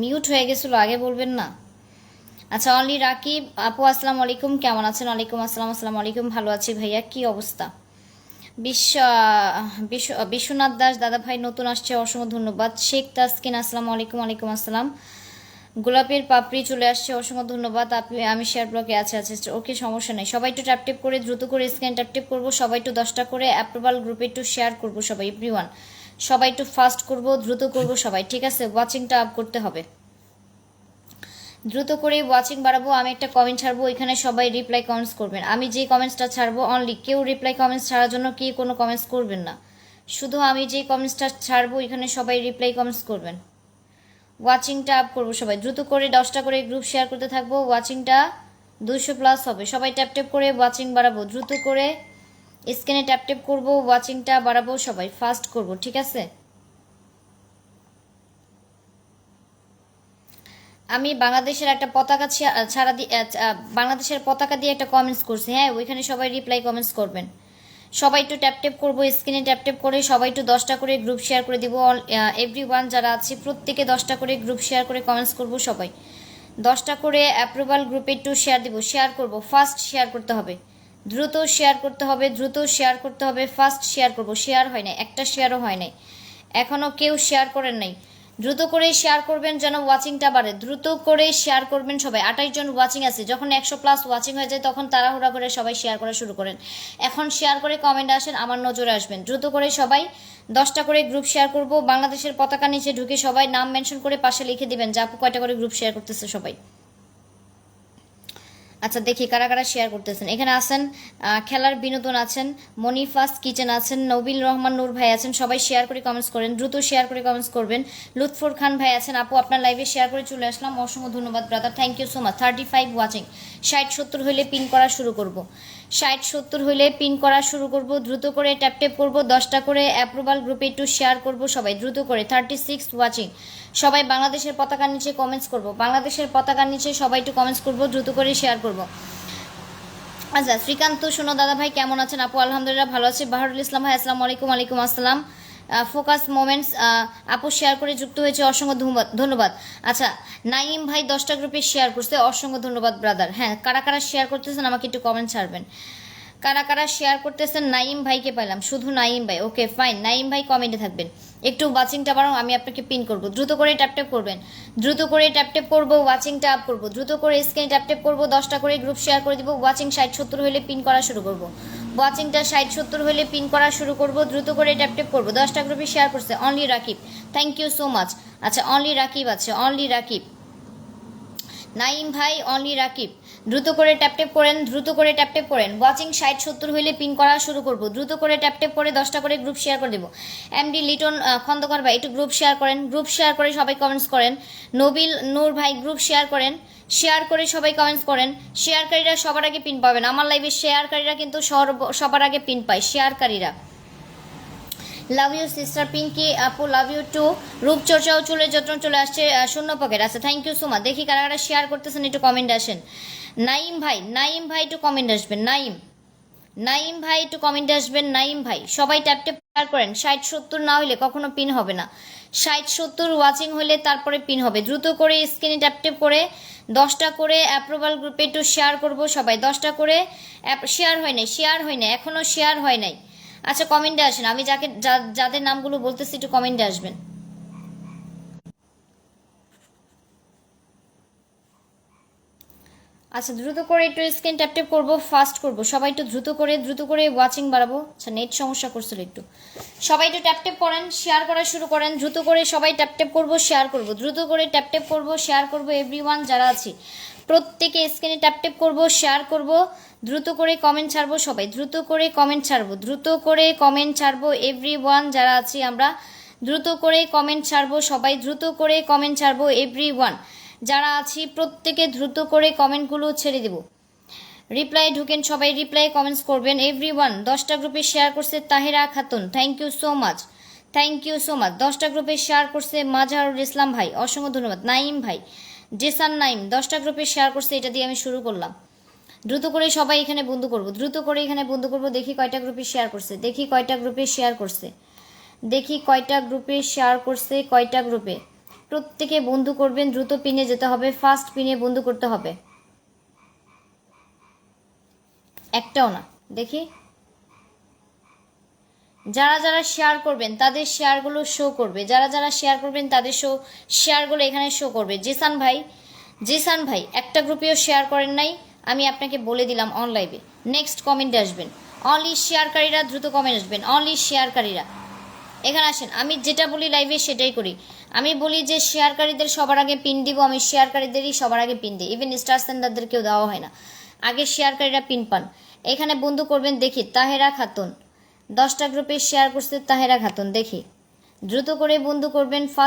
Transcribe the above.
Mute হয়ে গেছিল, আগে বলবেন না। আচ্ছা অনলি রাকিব, আপু, আসসালামু আলাইকুম, কেমন আছেন? ওয়ালাইকুম আসসালাম, আসসালামু আলাইকুম, ভালো আছি ভাইয়া, কি অবস্থা? বিশ্ব বিশ্ব বিশ্বনাথ দাস দাদা ভাই নতুন আসছে, অসংখ্য ধন্যবাদ। শেখ তাসকিন, আসসালামু আলাইকুম আলাইকুম আসসালাম। গোলাপের পাপড়ি চলে আসছে, অসংখ্য ধন্যবাদ। আপনি, আমি শেয়ার ব্লকে আছে আছে ওকে সমস্যা নেই। সবাই একটু ট্যাপ টেপ করে, দ্রুত করে স্ক্যান ট্যাপ টেপ করব, সবাই একটু দশটা করে অ্যাপ্রুভাল গ্রুপে একটু শেয়ার করব সবাই এভরিওয়ান সবাই একটু ফাস্ট করব, দ্রুত করব সবাই, ঠিক আছে? ওয়াচিংটা আপ করতে হবে। দ্রুত করে ওয়াচিং বাড়াবো, আমি একটা কমেন্ট ছাড়বো এখানে সবাই রিপ্লাই কমেন্টস করবেন। আমি যে কমেন্টসটা ছাড়বো অনলি কেউ রিপ্লাই কমেন্টস ছাড়ার জন্য কি কোনো কমেন্টস করবেন না। শুধু আমি যে কমেন্টসটা ছাড়বো এখানে সবাই রিপ্লাই কমেন্টস করবেন। ওয়াচিংটা আপ করব সবাই। দ্রুত করে দশটা করে গ্রুপ শেয়ার করতে থাকব ওয়াচিংটা দুশো প্লাস হবে। সবাই ট্যাপ ট্যাপ করে ওয়াচিং বাড়াবো। দ্রুত করে স্ক্রিনে ট্যাপ ট্যাপ করব ওয়াচিংটা বাড়াবো, সবাই ফাস্ট করব, ঠিক আছে? আমি বাংলাদেশের একটা পতাকা ছাড়া দিয়ে বাংলাদেশের পতাকা দিয়ে একটা কমেন্টস করছি হ্যাঁ? ওইখানে সবাই রিপ্লাই কমেন্টস করবেন। সবাই একটু ট্যাপ ট্যাপ করব স্ক্রিনে ট্যাপ ট্যাপ করে সবাই একটু দশটা করে গ্রুপ শেয়ার করে দিব এভরি ওয়ান যারা আছে, প্রত্যেকে দশটা করে গ্রুপ শেয়ার করে কমেন্টস করব সবাই। দশটা করে অ্যাপ্রুভাল গ্রুপে একটু শেয়ার দিব শেয়ার করব ফার্স্ট শেয়ার করতে হবে। দ্রুত শেয়ার করতে হবে, দ্রুত শেয়ার করতে হবে ফার্স্ট শেয়ার করব। শেয়ার হয় না একটা শেয়ারও হয় নাই। এখনও কেউ শেয়ার করেন নাই। দ্রুত করে শেয়ার করবেন যেন ওয়াচিংটা বাড়ে। দ্রুত করে শেয়ার করবেন সবাই। আঠাশ জন ওয়াচিং আছে। যখন একশো প্লাস ওয়াচিং হয়ে যায়, তখন তাড়াহুড়া করে সবাই শেয়ার করা শুরু করেন। এখন শেয়ার করে কমেন্ট আসেন, আমার নজরে আসবেন। দ্রুত করে সবাই দশটা করে গ্রুপ শেয়ার করব। বাংলাদেশের পতাকা নিচে ঢুকে সবাই নাম মেনশন করে পাশে লিখে দিবেন যে কয়টা করে গ্রুপ শেয়ার করতেছে সবাই? আচ্ছা দেখি কারা কারা শেয়ার করতেছেন। এখানে আছেন খেলার বিনোদন আছেন মনিফাস কিচেন আছেন নবিল রহমান, নূর ভাই আছেন, সবাই শেয়ার করে কমেন্টস করেন, দ্রুত শেয়ার করে কমেন্টস করবেন। লুৎফর খান ভাই আছেন, আপু, আপনার লাইভে শেয়ার করে চলে আসলাম। অসংখ্য ধন্যবাদ brother thank you so much thirty five watching ষাট সত্তর হইলে পিন করা শুরু করব। ষাট, সত্তর হইলে পিন করা শুরু করব, দ্রুত করে ট্যাপ ট্যাপ করব, দশটা করে অ্যাপ্রুভাল গ্রুপে একটু শেয়ার করব সবাই, দ্রুত করে থার্টি সিক্স ওয়াচিং সবাই বাংলাদেশের পতাকার নিচে কমেন্টস করব, বাংলাদেশের পতাকার নিচে সবাই একটু কমেন্টস করব, দ্রুত করে শেয়ার করব। আচ্ছা শ্রীকান্ত শোনো দাদা ভাই কেমন আছেন? আপু, আলহামদুলিল্লাহ ভালো আছে। বাহারুল ইসলাম ভাই, আসসালামু আলাইকুম আলাইকুম আসসালাম। ফোকাস মোমেন্টস আপু শেয়ার করে যুক্ত হয়েছে, অসংখ্য ধন্যবাদ আচ্ছা নাইম ভাই দশটা গ্রুপে শেয়ার করছে, অসংখ্য ধন্যবাদ ব্রাদার হ্যাঁ কারা কারা শেয়ার করতেছেন, আমাকে একটু কমেন্ট ছাড়বেন। কারা কারা শেয়ার করতেছেন নাইম ভাইকে পেলাম শুধু নাইম ভাই। ওকে ফাইন নাইম ভাই কমেন্টে থাকবেন। একটু ওয়াচিংটা বাড়াও, আমি আপনাকে পিন করব। দ্রুত করে ট্যাপ ট্যাপ করবেন। দ্রুত করে ট্যাপ ট্যাপ করব ওয়াচিংটা আপ করব। দ্রুত করে স্ক্রিনে ট্যাপ ট্যাপ করব, দশটা করে গ্রুপ শেয়ার করে দিব ওয়াচিং ষাট সত্তর হলে পিন করা শুরু করব। ওয়াচিংটা ষাট সত্তর হলে পিন করা শুরু করব, দ্রুত করে ট্যাপ ট্যাপ করব। দশটা গ্রুপে শেয়ার করছে। Only Rakib. Thank you so much আচ্ছা অনলি রাকিব আছে। অনলি রাকিব। নাইম ভাই, অনলি রাকিব। দ্রুত করে ট্যাপ ট্যাপ করেন, দ্রুত করে ট্যাপ ট্যাপ করেন। ওয়াচিং ষাট সত্তর হইলে পিন করা শুরু করব। দ্রুত করে ট্যাপ ট্যাপ করে দশটা করে গ্রুপ শেয়ার করে দেবো। এমডি লিটন খন্দকার ভাই, একটু গ্রুপ শেয়ার করেন। গ্রুপ শেয়ার করে সবাই কমেন্টস করেন। নবিল, নূর ভাই গ্রুপ শেয়ার করেন। শেয়ার করে সবাই কমেন্টস করেন। শেয়ারকারীরা সবার আগে পিন পাবেন। আমার লাইভে শেয়ারকারীরা কিন্তু সবার আগে পিন পায়। শেয়ারকারীরা লাভ ইউ সিস্টার পিঙ্কি আপু লাভ ইউ টু রূপচর্চাও চলে যত্ন চলে আসছে শূন্য পকেট আচ্ছা থ্যাংক ইউ সো মাচ দেখি কারা কারা শেয়ার করতেছেন একটু কমেন্ট আসেন। নাইম ভাই নাইম ভাই একটু কমেন্ট আসবেন। নাইম নাইম ভাই একটু কমেন্টে আসবেন। নাইম ভাই, সবাই ট্যাপ ট্যাপ শেয়ার করেন। ষাট সত্তর না হলে কখনো পিন হবে না। ষাট সত্তর ওয়াচিং হলে তারপরে পিন হবে। দ্রুত করে স্ক্রিনে ট্যাপ ট্যাপ করে দশটা করে অ্যাপ্রুভাল গ্রুপে একটু শেয়ার করব সবাই। দশটা করে শেয়ার হয় নাই শেয়ার হয় নাই এখনও শেয়ার হয় নাই। আচ্ছা কমেন্টে আসেন। আমি যাকে যাদের নামগুলো বলতেছি একটু কমেন্টে আসবেন। আচ্ছা দ্রুত করে একটু স্ক্রিন ট্যাপ ট্যাপ করব ফাস্ট করব। সবাই একটু দ্রুত করে দ্রুত করে ওয়াচিং বাড়াবো। আচ্ছা নেট সমস্যা করছিল একটু। সবাই একটু ট্যাপ ট্যাপ করেন শেয়ার করা শুরু করেন। দ্রুত করে সবাই ট্যাপ ট্যাপ করব শেয়ার করব। দ্রুত করে ট্যাপ ট্যাপ করব শেয়ার করব এভরি ওয়ান যারা আছে। প্রত্যেকে স্ক্রিনে ট্যাপ ট্যাপ করব শেয়ার করব। দ্রুত করে কমেন্ট ছাড়বো সবাই। দ্রুত করে কমেন্ট ছাড়বো। দ্রুত করে কমেন্ট ছাড়বো এভরি ওয়ান যারা আছি আমরা। দ্রুত করে কমেন্ট ছাড়বো সবাই। দ্রুত করে কমেন্ট ছাড়বো এভরি যারা আছি, প্রত্যেকে দ্রুত করে কমেন্টগুলো ছেড়ে দেব। রিপ্লাই ঢুকেন সবাই রিপ্লাই কমেন্টস করবেন। এভরি ওয়ান দশটা গ্রুপে শেয়ার করছে Tahira Khatun. Thank you so much thank you so much দশটা গ্রুপে শেয়ার করছে মাজাহারুল ইসলাম ভাই। অসংখ্য ধন্যবাদ। নাইম ভাই। জেসান নাইম দশটা গ্রুপে শেয়ার করছে, এটা দিয়ে আমি শুরু করলাম। দ্রুত করে সবাই এখানে বন্ধু করব। দ্রুত করে এখানে বন্ধু করব। দেখি কয়টা গ্রুপে শেয়ার করছে। দেখি কয়টা গ্রুপে শেয়ার করছে। দেখি কয়টা গ্রুপে শেয়ার করছে, কয়টা গ্রুপে। প্রত্যেকে বন্ধু করবেন, দ্রুত পিনে যেতে হবে ফার্স্ট পিনে বন্ধু করতে হবে। একটাও না, দেখি। যারা যারা শেয়ার করবেন, তাদের শেয়ারগুলো শো করবে। যারা যারা শেয়ার করবেন, তাদের শো শেয়ারগুলো এখানে শো করবে। জিসান ভাই জিসান ভাই, একটা গ্রুপেও শেয়ার করেন নাই, আমি আপনাকে বলে দিলাম অনলাইভে নেক্সট কমেন্টে আসবেন। অনলি শেয়ারকারীরা দ্রুত কমেন্ট আসবেন। অনলি শেয়ারকারীরা এখানে আসেন, আমি যেটা বলি লাইভে সেটাই করি। আমি বলি যে শেয়ারকারীদের সবার আগে পিন দিব, আমি শেয়ারকারীদেরই সবার আগে পিন দিই। ইভেন স্টার সেন্টারদেরকেও দেওয়া হয় না। আগে শেয়ারকারীরা পিন পান। এখানে বন্ধু করবেন, দেখি, তাহেরা খাতুন। দশটা গ্রুপে শেয়ার করছে তাহেরা খাতুন, দেখি। দ্রুত করে বন্ধু করবেন, ফার্স্ট